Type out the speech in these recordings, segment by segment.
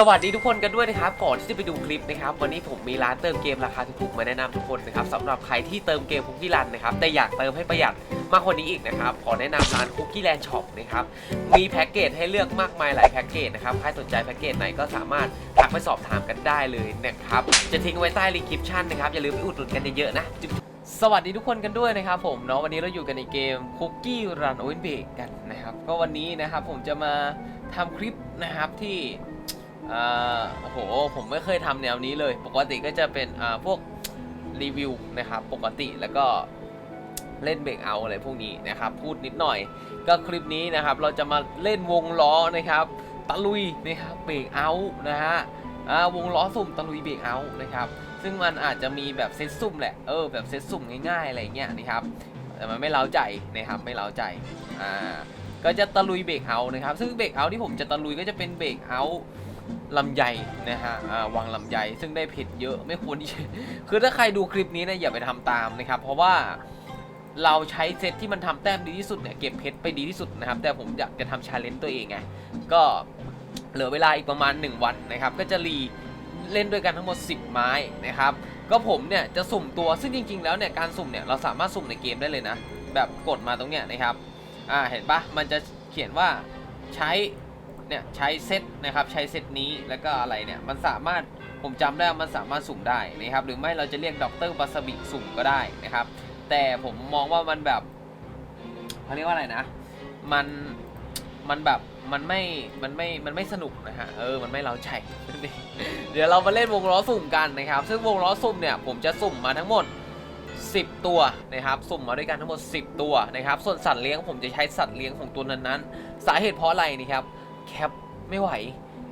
สวัสดีทุกคนกันด้วยนะครับก่อนที่จะไปดูคลิปนะครับวันนี้ผมมีร้านเติมเกมราคาถูกๆมาแนะนำทุกคนนะครับสำหรับใครที่เติมเกมคุกกี้รันนะครับแต่อยากเติมให้ประหยัดมากกว่านี้อีกนะครับขอแนะนำร้านคุกกี้แลนด์ช็อปนะครับมีแพ็กเกจให้เลือกมากมายหลายแพ็กเกจนะครับใครสนใจแพ็กเกจไหนก็สามารถทักไปสอบถามกันได้เลยนะครับจะทิ้งไว้ใต้รีคริปชั่นนะครับอย่าลืมไปอุดหนุนกันเยอะๆนะสวัสดีทุกคนกันด้วยนะครับผมเนาะวันนี้เราอยู่กันในเกม Cookie Run o w e n b a k กันนะครับก็วันนี้นะครับผมจะมาทำคลิปนะครับที่ อ่าโอ้โห ผมไม่เคยทำแนวนี้เลย ปกติก็จะเป็นอ่าพวกรีวิวนะครับ ปกติแล้วก็เล่นเบรกเอาอะไรพวกนี้นะครับ พูดนิดหน่อย ก็คลิปนี้นะครับ เราจะมาเล่นวงล้อนะครับ ตะลุยนะครับเบรกเอานะฮะวงล้อสุ่มตะลุยเบรกเอานะครับ ซึ่งมันอาจจะมีแบบเซตสุ่มแหละ เออ แบบเซตสุ่มง่ายๆอะไรเงี้ยนะครับ แต่มันไม่เล้าใจนะครับ ไม่เล้าใจ อ่า ก็จะตะลุยเบรกเอานะครับ ซึ่งเบรกเอาที่ผมจะตะลุยก็จะเป็นเบรกเอา ลำไยนะฮะวางลำไยซึ่งได้ผิดเยอะไม่ควรที่คือถ้าใครดูคลิปนี้นะอย่าไปทำตามนะครับ เพราะว่าเราใช้เซตที่มันทำแต้มดีที่สุดเนี่ยเก็บเพชรไปดีที่สุดนะครับ แต่ผมอยากจะทำชาเลนจ์ตัวเองไงก็เหลือเวลาอีกประมาณ 1 วันนะครับ ก็จะรีเล่นด้วยกันทั้งหมด 10 ไม้นะครับ ก็ผมเนี่ยจะสุ่มตัวซึ่งจริง ๆ แล้วเนี่ยการสุ่มเนี่ยเราสามารถสุ่มในเกมได้เลยนะ แบบกดมาตรงเนี้ยนะครับอ่าเห็นปะมันจะเขียนว่าใช้ เนี่ยใช้เซตนะครับใช้เซตนี้แล้วก็อะไรเนี่ยมันสามารถผมจำได้มันสามารถสุ่มได้นะครับหรือไม่เราจะเรียกด็อกเตอร์บาสบิสุ่มก็ได้นะครับ แต่ผมมองว่ามันแบบเขาเรียกว่าอะไรนะ มันมันแบบมันไม่ มันไม่ มันไม่สนุกนะฮะ เออ มันไม่เล้าใจ เดี๋ยวเรามาเล่นวงล้อสุ่มกันนะครับ ซึ่งวงล้อสุ่มเนี่ยผมจะสุ่มมาทั้งหมด 10 ตัวนะครับ สุ่มมาด้วยกันทั้งหมด 10 ตัวนะครับ ส่วนสัตว์เลี้ยงผมจะใช้สัตว์เลี้ยงของตัวนั้นๆ สาเหตุเพราะอะไรนี่ครับ แคปไม่ไหว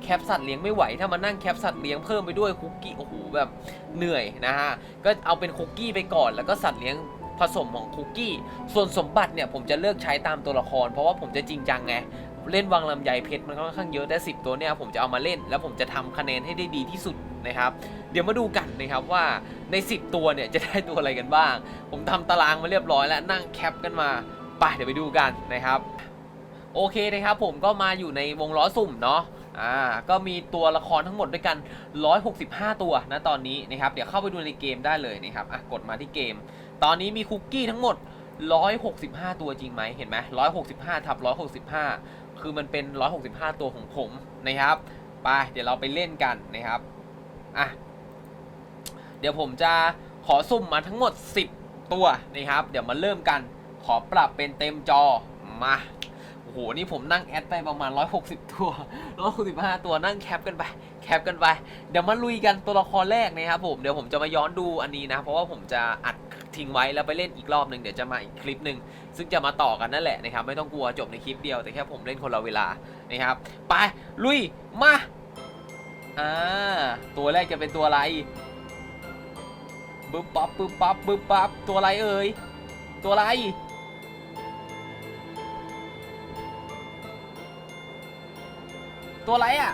แคปสัตว์เลี้ยงไม่ไหว ถ้ามานั่งแคปสัตว์เลี้ยงเพิ่มไปด้วยคุกกี้โอ้โหแบบเหนื่อยนะฮะก็เอาเป็นคุกกี้ไปก่อน แล้วก็สัตว์เลี้ยงผสมของคุกกี้ ส่วนสมบัติเนี่ยผมจะเลือกใช้ตามตัวละคร เพราะว่าผมจะจริงจังไงเล่นวังลำไยเพชรมันค่อนข้างเยอะได้10 ตัวเนี่ยผมจะเอามาเล่น แล้วผมจะทำคะแนนให้ได้ดีที่สุดนะครับ เดี๋ยวมาดูกันนะครับว่าใน 10 ตัวเนี่ยจะได้ตัวอะไรกันบ้าง ผมทำตารางมาเรียบร้อยแล้วนั่งแคปกันมาไปเดี๋ยวไปดูกันนะครับ โอเคนะครับผมก็มาอยู่ในวงล้อสุ่มเนาะอ่าก็มีตัวละครทั้งหมดด้วยกัน 165 ตัวนะตอนนี้นะครับเดี๋ยวเข้าไปดูในเกมได้เลยนะครับอะกดมาที่เกม ตอนนี้มีคุกกี้ทั้งหมด 165 ตัวจริงไหมเห็นไหม165ทับ165 คือมันเป็น 165 ตัวของผมนะครับไปเดี๋ยวเราไปเล่นกันนะครับอะเดี๋ยวผมจะขอสุ่มมาทั้งหมด 10 ตัวนะครับ เดี๋ยวมาเริ่มกันขอปรับเป็นเต็มจอมา หนี่ผมนั่งแอดไปประมาณ 160 ตัว 165 ตัวนั่งแคปกันไป แคปกันไป เดี๋ยวมาลุยกันตัวละครแรกนะครับผม เดี๋ยวผมจะมาย้อนดูอันนี้นะ เพราะว่าผมจะอัดทิ้งไว้แล้วไปเล่นอีกรอบหนึ่งเดี๋ยวจะมาอีกคลิปหนึ่งซึ่งจะมาต่อกันนั่นแหละนะครับ ไม่ต้องกลัวจบในคลิปเดียว แต่แค่ผมเล่นคนละเวลานะครับ ไปลุย มา อ่า ตัวแรกจะเป็นตัวอะไรบึ๊บปั๊บบึ๊บปั๊บบึ๊บปั๊บตัวอะไรเอ่ย ตัวอะไร ตัวอะไรอะ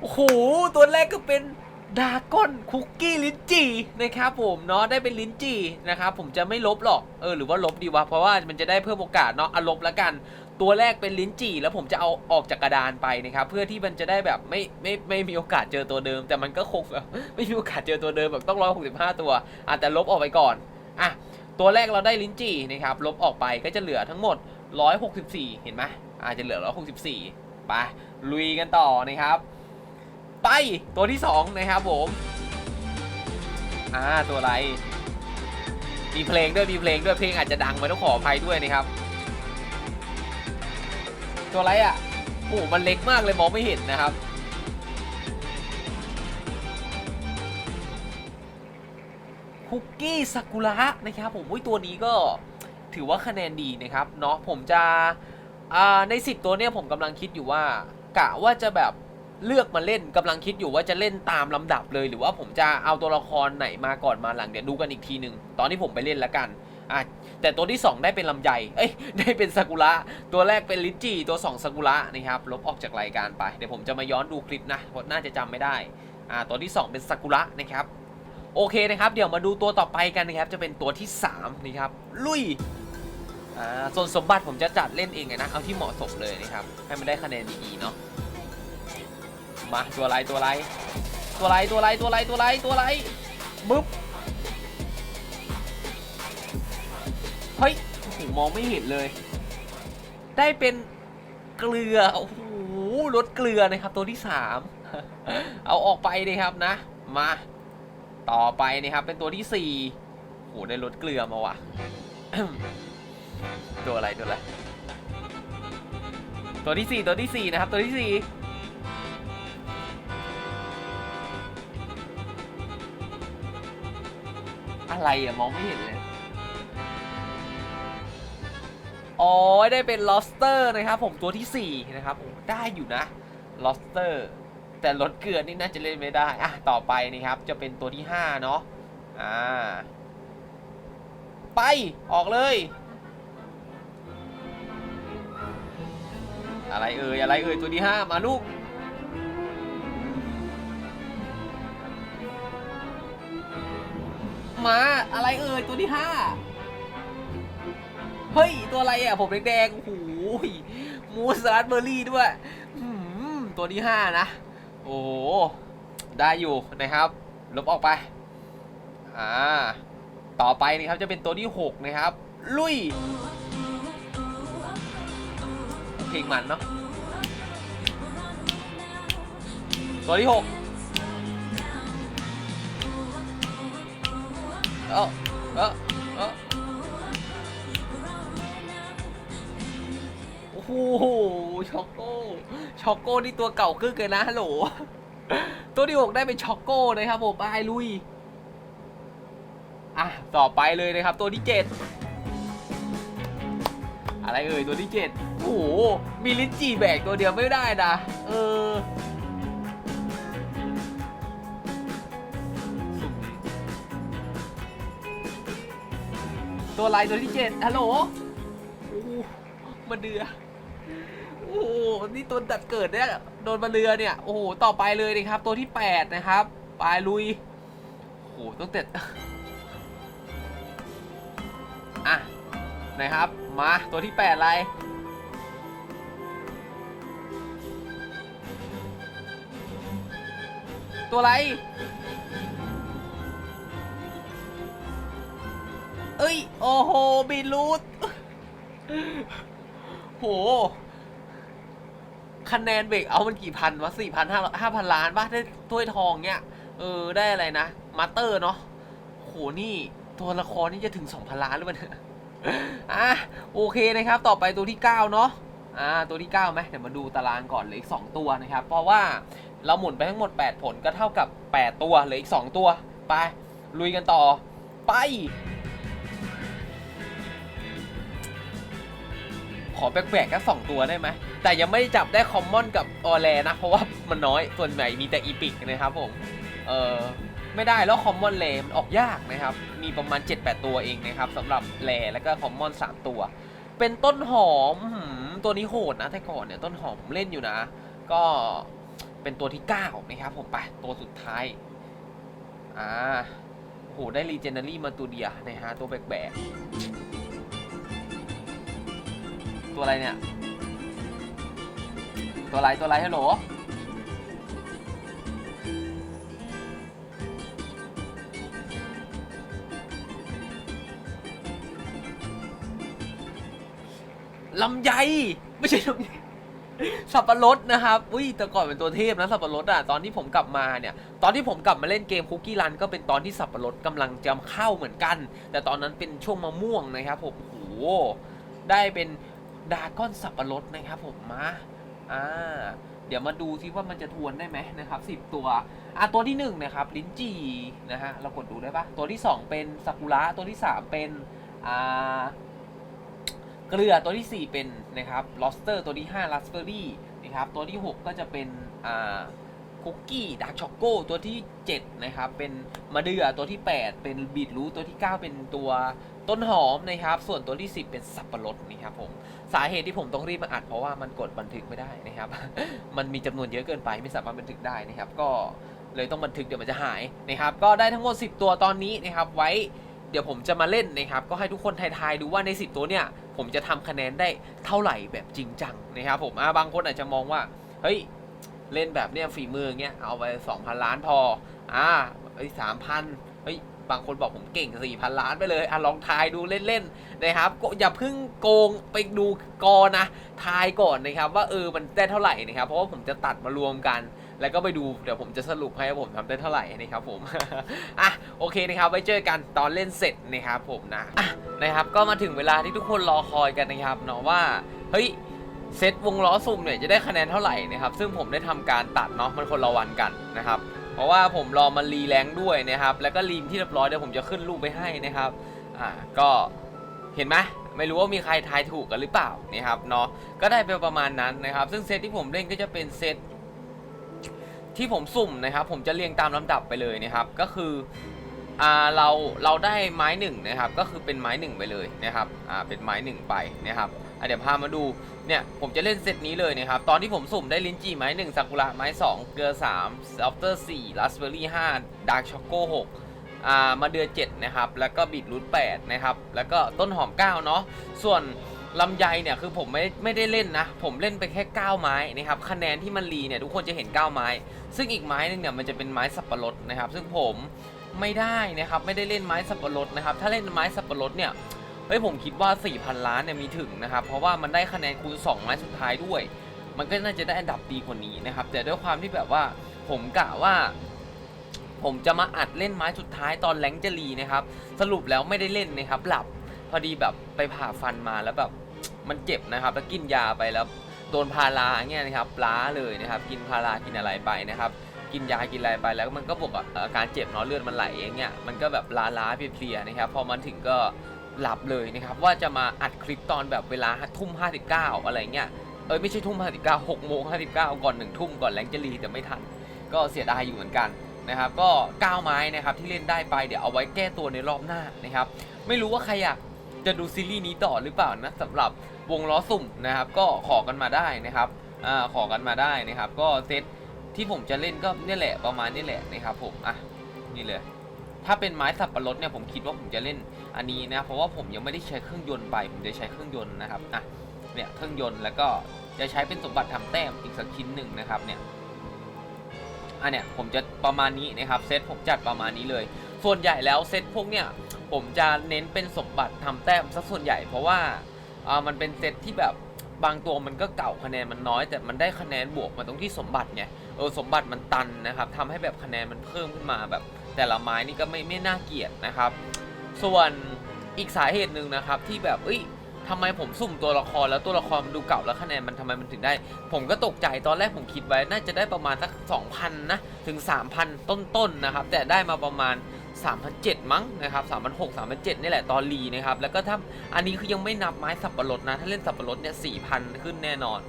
โอ้โห ตัวแรกก็เป็นดาก้อนคุกกี้ลิ้นจี่นะครับผมเนาะได้เป็นลิ้นจี่นะครับผมจะไม่ลบหรอกเออหรือว่าลบดีวะเพราะว่ามันจะได้เพิ่มโอกาสเนาะอะลบแล้วกัน ตัวแรกเป็นลิ้นจี่แล้วผมจะเอาออกจากกระดานไปนะครับเพื่อที่มันจะได้แบบไม่ไม่ไม่มีโอกาสเจอตัวเดิม แต่มันก็คงแบบไม่มีโอกาสเจอตัวเดิมแบบต้องร้อยหกสิบห้าตัวอาจจะลบออกไปก่อนอะตัวแรกเราได้ลิ้นจี่นะครับลบออกไปก็จะเหลือทั้งหมด 164 เห็นไหมอาจจะเหลือ 164 ไป ลุยกันต่อนะครับ ไปตัวที่ 2 นะครับผม อ่า ตัวอะไร มีเพลงด้วยมีเพลงด้วยเพลงอาจจะดังไปต้องขออภัยด้วยนะครับ ตัวอะไรอะโอ้มันเล็กมากเลยมองไม่เห็นนะครับคุกกี้ซากุระนะครับผมอุ้ยตัวนี้ก็ ถือว่าคะแนนดีนะครับเนาะผมจะใน 10 ตัวเนี่ยผมกำลังคิดอยู่ว่ากะว่าจะแบบเลือกมาเล่นกำลังคิดอยู่ว่าจะเล่นตามลำดับเลย หรือว่าผมจะเอาตัวละครไหนมาก่อนมาหลังเดี๋ยวดูกันอีกทีหนึ่งตอนที่ผมไปเล่นละกันอะแต่ตัวที่ 2 ได้เป็นลำไยเอ้ยได้เป็นซากุระตัวแรกเป็นลิจีตัว2ซากุระนะครับลบออกจากรายการไปเดี๋ยวผมจะมาย้อนดูคลิปนะเพราะน่าจะจำไม่ได้อ่าตัวที่ 2 เป็นซากุระนะครับโอเคนะครับ เดี๋ยวมาดูตัวต่อไปกันนะครับ จะเป็นตัวที่3นี่ครับลุย อ่าส่วนสมบัติผมจะจัดเล่นเองไงนะ เอาที่เหมาะสมเลยนะครับ ให้มันได้คะแนนดีๆเนาะ มาตัวไรตัวไรตัวไรตัวไรตัวไรตัวไรตัวไรบึ๊บ เฮ้ยโอ้โหมองไม่เห็นเลย ได้เป็นเกลือ โอ้โหรสเกลือนะครับ ตัวที่สามเอาออกไปเลยครับนะ มา ต่อไปนะครับเป็นตัวที่สี่โหได้รสเกลือมาว่ะ ตัวอะไรตัวอะไรตัวที่สี่ตัวที่สี่นะครับ ตัวที่สี่อะไรอะมองไม่เห็นเลยอ๋อได้เป็น lobster นะครับ ผมตัวที่4นะครับโอ้ได้อยู่นะ lobster แต่รสเกลือนี่น่าจะเล่นไม่ได้อะต่อไปนะครับ จะเป็นตัวที่5เนาะอ่าไปออกเลย อะไรเอ่ยอะไรเอ่ยตัวที่5มาลูกมาอะไรเอ่ยตัวที่5เฮ้ย ตัวอะไรอะ ผมแดงๆโอ้โหมูสลัดเบอร์รี่ด้วยอืมตัวที่5นะ โอ้โห ได้อยู่นะครับ ลบออกไป อ่า ต่อไปนะครับจะเป็นตัวที่6นะครับ ลุย เพลงมันเนาะตัวที่6เออเออเออโอ้โหช็อกโก้ช็อกโก้นี่ตัวเก่าขึ้นเลยนะฮัลโหลตัวที่6ได้เป็นช็อกโก้นะครับผมไปลุยอะต่อไปเลยนะครับตัวที่7อะไรเอ่ยตัวที่7โอ้ โห มีลิ้นจี่แบกตัวเดียวไม่ได้นะ เออ ตัวไรตัวที่7ฮัลโหลโอ้มาเดือ โอ้โหนี่ตัวดัดเกิดเนี่ย โดนมาเรือเนี่ย โอ้โห ต่อไปเลยนะครับ ตัวที่8นะครับ ปลายลุย โอ้โหต้องเต็ดอะนะครับ มาตัวที่8อะไร ตัวอะไร เอ้ย โอ้โหบีรูทโห คะแนนเบรกเอามันกี่พันวะสี่พันห้าห้าพันล้านป่ะได้ถ้วยทองเนี่ย เออ ได้อะไรนะ มาสเตอร์เนาะโห นี่ตัวละครนี่จะถึงสองพันล้านหรือเปล่าอะ โอเคนะครับ ต่อไปตัวที่เก้าเนาะอ่าตัวที่เก้าไหมเดี๋ยวมาดูตารางก่อนเหลืออีกสองตัวนะครับ เพราะว่า เราหมุนไปทั้งหมด 8 ผลก็เท่ากับ 8 ตัวเหลืออีก 2 ตัว ไป ลุยกันต่อ ไป ขอแปลกๆแค่สองตัวได้ไหม แต่ยังไม่จับได้คอมมอนกับออแลนะ เพราะว่ามันน้อย ส่วนใหญ่มีแต่อีพิกนะครับผม เออไม่ได้แล้วคอมมอนแลมันออกยากนะครับ มีประมาณ 7-8 ตัวเองนะครับสำหรับแลแล้วก็คอมมอน 3 ตัว เป็นต้นหอมตัวนี้โหดนะแต่ก่อนเนี่ยต้นหอมเล่นอยู่นะ ก็ เป็นตัวที่ 9 นะครับผมไปตัวสุดท้าย อ่าโหได้รีเจนเนอรี่มาตัวเดียนะฮะตัวแบกๆตัวอะไรเนี่ย ตัวอะไรตัวอะไรฮัลโหลลำไยไม่ใช่ลำไย สับปะรดนะครับ อุ้ยแต่ก่อนเป็นตัวเทพนะสับปะรดอะ ตอนที่ผมกลับมาเนี่ย ตอนที่ผมกลับมาเล่นเกมคุกกี้รันก็เป็นตอนที่สับปะรดกำลังจะเข้าเหมือนกัน แต่ตอนนั้นเป็นช่วงมะม่วงนะครับผมโอ้โหได้เป็นดาก้อนสับปะรดนะครับผมมาอ่าเดี๋ยวมาดูซิว่ามันจะทวนได้ไหมนะครับสิบ10ตัวอะตัวที่หนึ่งนะครับลิ้นจี่นะฮะเรากดดูได้ปะตัวที่สองเป็นซากุระตัวที่สามเป็นอ่า เกลือตัวที่ 4 เป็นนะครับ lobster ตัวที่5 raspberry นะครับตัวที่ 6 ก็จะเป็นอ่าคุกกี้ดาร์กช็อกโกตัวที่ 7 นะครับ เป็นมะเดื่อตัวที่ 8 เป็นบีทรูทตัวที่ 9 เป็นตัวต้นหอมนะครับ ส่วนตัวที่ 10 เป็นสับปะรดนะครับผมสาเหตุที่ผมต้องรีบมาอัดเพราะว่ามันกดบันทึกไม่ได้นะครับ มันมีจำนวนเยอะเกินไปไม่สามารถบันทึกได้นะครับ ก็เลยต้องบันทึกเดี๋ยวมันจะหายนะครับ ก็ได้ทั้งหมด 10 ตัวตอนนี้นะครับ ไว้เดี๋ยวผมจะมาเล่นนะครับ ก็ให้ทุกคนทายๆดูว่าใน 10 ตัวเนี่ย ผมจะทำคะแนนได้เท่าไหร่แบบจริงจังนะครับผมบางคนอาจจะมองว่า เฮ้ย เล่นแบบเนี้ยฝีมือเงี้ยเอาไป2,000 ล้านพอ อ่าเอ้ยสามพันเฮ้ยบางคนบอกผมเก่ง 4,000 ล้านไปเลยอะลองทายดูเล่นๆนะครับก็อย่าเพิ่งโกงไปดูกอนะ ทายก่อนนะครับว่าเออมันได้เท่าไหร่นะครับ เพราะว่าผมจะตัดมารวมกัน แล้วก็ไปดูเดี๋ยวผมจะสรุปให้ว่าผมทำได้เท่าไหร่นะครับผมอะโอเคนะครับไว้เจอกันตอนเล่นเสร็จนะครับผมนะอะนะครับก็มาถึงเวลาที่ทุกคนรอคอยกันนะครับเนาะว่าเฮ้ยเซตวงล้อสุ่มเนี่ยจะได้คะแนนเท่าไหร่นะครับซึ่งผมได้ทำการตัดเนาะมันคนละวันกันนะครับเพราะว่าผมรอมารีแรงด้วยนะครับแล้วก็รีมที่เรียบร้อยเดี๋ยวผมจะขึ้นรูปไปให้นะครับอ่าก็เห็นไหมไม่รู้ว่ามีใครทายถูกกันหรือเปล่านะครับเนาะก็ได้ไปประมาณนั้นนะครับ ซึ่งเซตที่ผมเล่นก็จะเป็นเซต ที่ผมสุ่มนะครับ ผมจะเรียงตามลำดับไปเลยนะครับ ก็คืออ่าเราเราได้ไม้หนึ่งนะครับ ก็คือเป็นไม้หนึ่งไปเลยนะครับอ่าเป็นไม้หนึ่งไปนะครับเดี๋ยวพามาดูเนี่ยผมจะเล่นเซตนี้เลยนะครับ ตอนที่ผมสุ่มได้ลิ้นจี่ไม้หนึ่งซากุระไม้สองเกลือสามซอฟเตอร์สี่ราสเบอร์รี่ห้าดาร์กช็อกโกหกอ่ามาเดือเจ็ดนะครับ แล้วก็บีทรูทแปดนะครับ แล้วก็ต้นหอมเก้าเนาะส่วน ลำไยเนี่ยคือผมไม่ไม่ได้เล่นนะ ผมเล่นไปแค่ 9 ไม้นะครับคะแนนที่มันรีเนี่ยทุกคนจะเห็น 9 ไม้ ซึ่งอีกไม้นึงเนี่ยมันจะเป็นไม้สับปะรดนะครับ ซึ่งผมไม่ได้นะครับไม่ได้เล่นไม้สับปะรดนะครับถ้าเล่นไม้สับปะรดเนี่ยเฮ้ยผมคิดว่า 4,000 ล้านเนี่ยมีถึงนะครับเพราะว่ามันได้คะแนนคูณ 2 ไม้สุดท้ายด้วย มันก็น่าจะได้อันดับดีกว่านี้นะครับแต่ด้วยความที่แบบว่าผมกะว่าผมจะมาอัดเล่นไม้สุดท้ายตอนแรงจะรีนะครับ สรุปแล้วไม่ได้เล่นนะครับ หลับพอดีแบบไปผ่าฟันมาแล้วแบบ มันเจ็บนะครับแล้วกินยาไปแล้วโดนพาราเงี้ยนะครับล้าเลยนะครับ กินพารากินอะไรไปนะครับ กินยากินอะไรไปแล้วมันก็บวกกับอาการเจ็บเนาะเลือดมันไหลอย่างเงี้ยมันก็แบบล้าๆเพลียๆนะครับพอมันถึงก็หลับเลยนะครับว่าจะมาอัดคลิปตอนแบบเวลาทุ่ม59อะไรเงี้ยเอ้ยไม่ใช่ทุ่ม59 6โมง59ก่อนหนึ่งทุ่มก่อนแรงจะรีแต่ไม่ทัน ก็เสียดายอยู่เหมือนกันนะครับ ก็9ไม้นะครับที่เล่นได้ไปเดี๋ยวเอาไว้แก้ตัวในรอบหน้านะครับ ไม่รู้ว่าใครอยาก จะดูซีรีส์นี้ต่อหรือเปล่านะสำหรับวงล้อสุ่มนะครับ ก็ขอกันมาได้นะครับอ่าขอกันมาได้นะครับ ก็เซตที่ผมจะเล่นก็เนี่ยแหละประมาณนี้แหละนะครับผมอะนี่เลยถ้าเป็นไม้สับปะรดเนี่ยผมคิดว่าผมจะเล่นอันนี้นะเพราะว่าผมยังไม่ได้ใช้เครื่องยนต์ไป ผมจะใช้เครื่องยนต์นะครับอะเนี่ยเครื่องยนต์แล้วก็จะใช้เป็นสมบัติทำแต้มอีกสักชิ้นหนึ่งนะครับเนี่ยอันเนี้ยผมจะประมาณนี้นะครับเซตผมจัดประมาณนี้เลย ส่วนใหญ่แล้วเซตพวกเนี้ยผมจะเน้นเป็นสมบัติทำแต้มซะส่วนใหญ่เพราะว่าอ่ามันเป็นเซตที่แบบบางตัวมันก็เก่าคะแนนมันน้อย แต่มันได้คะแนนบวกมาตรงที่สมบัติไงเออสมบัติมันตันนะครับทำให้แบบคะแนนมันเพิ่มขึ้นมาแบบ แต่ละไม้นี่ก็ไม่ไม่น่าเกลียดนะครับ ส่วนอีกสาเหตุหนึ่งนะครับที่แบบเอ้ยทำไมผมสุ่มตัวละครแล้วตัวละครมันดูเก่าแล้วคะแนนมันทำไมมันถึงได้ ผมก็ตกใจตอนแรกผมคิดไว้น่าจะได้ประมาณสัก 2,000 นะ ถึง 3,000 ต้นๆนะครับ แต่ได้มาประมาณ 3,700มั้งนะครับ3,600 3,700นี่แหละตอนรีนะครับ แล้วก็ถ้าอันนี้คือยังไม่นับไม้สับปะรดนะ ถ้าเล่นสับปะรดเนี่ย4,000 ขึ้นแน่นอน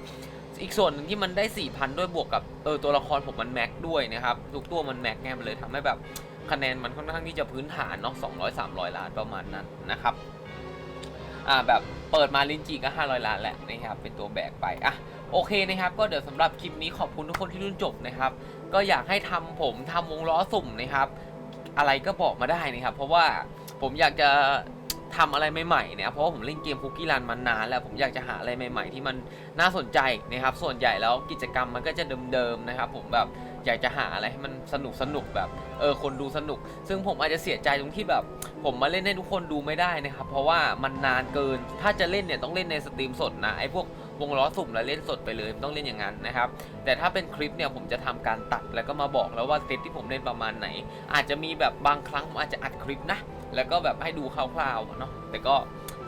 อีกส่วนหนึ่งที่มันได้ 4,000 ด้วยบวกกับเออตัวละครผมมันแม็กด้วยนะครับทุกตัวมันแม็กไงมันเลยทำให้แบบคะแนนมันค่อนข้างที่จะพื้นฐานเนาะ200 300 ล้านประมาณนั้นนะครับอ่าแบบเปิดมาลินจีก็ 500 ล้านแหละนะครับเป็นตัวแบกไปอะโอเคนะครับ ก็เดี๋ยวสำหรับคลิปนี้ขอบคุณทุกคนที่รุ่นจบนะครับ ก็อยากให้ทำผมทำวงล้อสุ่มนะครับ อะไรก็บอกมาได้นะครับ เพราะว่าผมอยากจะทำอะไรใหม่ๆเนี่ยเพราะว่าผมเล่นเกมคุกกี้รันมานานแล้วผมอยากจะหาอะไรใหม่ ๆ ที่มันน่าสนใจนะครับ ส่วนใหญ่แล้วกิจกรรมมันก็จะเดิมๆนะครับ ผมแบบอยากจะหาอะไรให้มันสนุกสนุกๆแบบเออคนดูสนุก ซึ่งผมอาจจะเสียใจตรงที่แบบ ผมมาเล่นให้ทุกคนดูไม่ได้นะครับ เพราะว่ามันนานเกินถ้าจะเล่นเนี่ยต้องเล่นในสตรีมสดนะไอ้พวก วงล้อสุ่มแล้วเล่นสดไปเลยมันต้องเล่นอย่างนั้นนะครับ แต่ถ้าเป็นคลิปเนี่ยผมจะทำการตัดแล้วก็มาบอกแล้วว่าเซตที่ผมเล่นประมาณไหน อาจจะมีแบบบางครั้งผมอาจจะอัดคลิปนะ แล้วก็แบบให้ดูคร่าวๆเนาะแต่ก็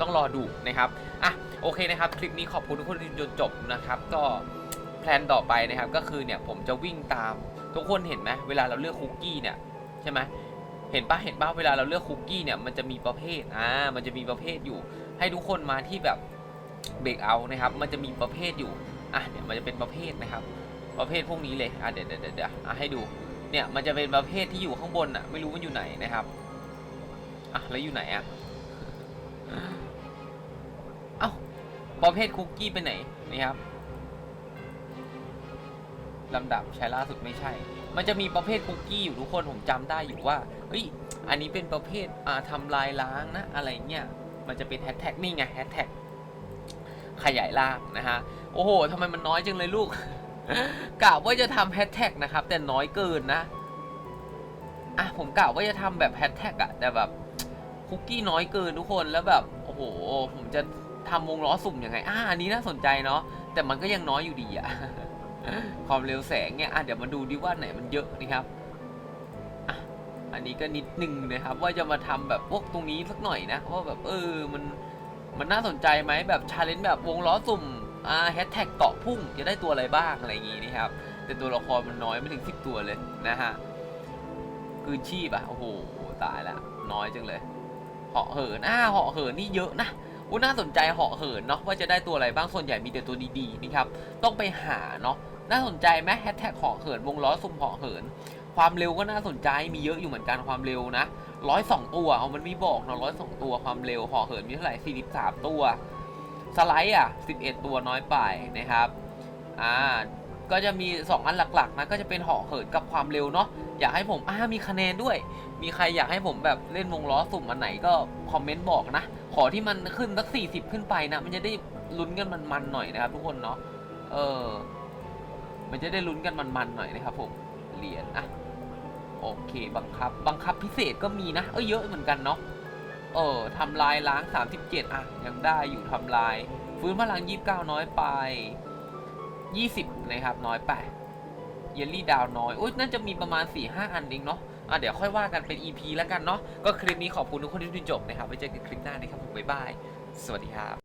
ต้องรอดูนะครับอะโอเคนะครับคลิปนี้ขอบคุณทุกคนที่จนจบนะครับ ก็แพลนต่อไปนะครับก็คือเนี่ยผมจะวิ่งตามทุกคนเห็นไหมเวลาเราเลือกคุกกี้เนี่ยใช่ไหมเห็นปะเห็นปะเวลาเราเลือกคุกกี้เนี่ยมันจะมีประเภทอ่ามันจะมีประเภทอยู่ ให้ทุกคนมาที่แบบ เบรกเอานะครับ มันจะมีประเภทอยู่ อะเนี่ยมันจะเป็นประเภทนะครับ ประเภทพวกนี้เลย อะเดี๋ยวเดี๋ยวเดี๋ยวอะให้ดู เนี่ยมันจะเป็นประเภทที่อยู่ข้างบนอะ ไม่รู้มันอยู่ไหนนะครับ อะแล้วอยู่ไหนอะ เอ้า ประเภทคุกกี้ไปไหนนะครับลำดับใช้ล่าสุดไม่ใช่ มันจะมีประเภทคุกกี้อยู่ทุกคนผมจำได้อยู่ว่า เฮ้ย อันนี้เป็นประเภทอ่าทำลายล้างนะ อะไรเงี้ย มันจะเป็นแฮชแท็กนี่ไงแฮชแท็ก ขยายร่างนะฮะ โอ้โหทำไมมันน้อยจังเลยลูกกะว่าจะทำแฮชแท็กนะครับ แต่น้อยเกินนะ อะ ผมกะว่าจะทำแบบแฮชแท็กอะแต่แบบคุกกี้น้อยเกินทุกคนแล้วแบบ โอ้โห ผมจะทำวงล้อสุ่มยังไง อ่าอันนี้น่าสนใจเนาะแต่มันก็ยังน้อยอยู่ดีอะความเร็วแสงเนี่ยอะเดี๋ยวมาดูดิว่าไหนมันเยอะนะครับอันนี้ก็นิดนึงนะครับ ว่าจะมาทำแบบพวกตรงนี้สักหน่อยนะว่าแบบเออมัน มันน่าสนใจไหมแบบชาเลนจ์แบบวงล้อสุ่มอ่าแฮชแท็กเกาะพุ่งจะได้ตัวอะไรบ้างอะไรอย่างงี้นะครับแต่ตัวละครมันน้อยไม่ถึงสิบตัวเลยนะฮะคืนชีพอะโอ้โหตายละน้อยจังเลยเหาะเหินอ่าเหาะเหินนี่เยอะนะอู้น่าสนใจเหาะเหินเนาะว่าจะได้ตัวอะไรบ้างส่วนใหญ่มีแต่ตัวดีๆนี่ครับต้องไปหาเนาะน่าสนใจไหมแฮชแท็กเหาะเหินวงล้อซุ่มเหาะเหิน ความเร็วก็น่าสนใจมีเยอะอยู่เหมือนกันความเร็วนะ ร้อยสองตัวเอามันมีบอกเนาะร้อยสองตัวความเร็วหาะเหินมีเท่าไหร่สี่สิบสามตัว สไลด์อะสิบเอ็ดตัวน้อยไปนะครับอ่าก็จะมี 2 อันหลักๆนะก็จะเป็นหาะเหินกับความเร็วเนาะอยากให้ผมอ่ามีคะแนนด้วย มีใครอยากให้ผมแบบเล่นวงล้อสุ่มอันไหนก็คอมเมนต์บอกนะ ขอที่มันขึ้นสัก40 ขึ้นไปนะ มันจะได้ลุ้นกันมันๆหน่อยนะครับทุกคนเนาะเออมันจะได้ลุ้นกันมันๆหน่อยนะครับผมเหรียญอะ โอเค บังคับ บังคับพิเศษก็มีนะ เออเยอะเหมือนกันเนาะ เออทำลายล้าง 37 อะ ยังได้อยู่ทำลาย ฟื้นพลัง 29 น้อยไป 20 นะครับ น้อยไป เยลลี่ดาวน้อยอุ้ยน่าจะมีประมาณ 4-5 อันเองเนาะ อะ เดี๋ยวค่อยว่ากันเป็น EP แล้วกันเนาะ ก็คลิปนี้ขอบคุณทุกคนที่ดูจบนะครับ ไว้เจอกันคลิปหน้านะครับผมบ๊ายบาย สวัสดีครับ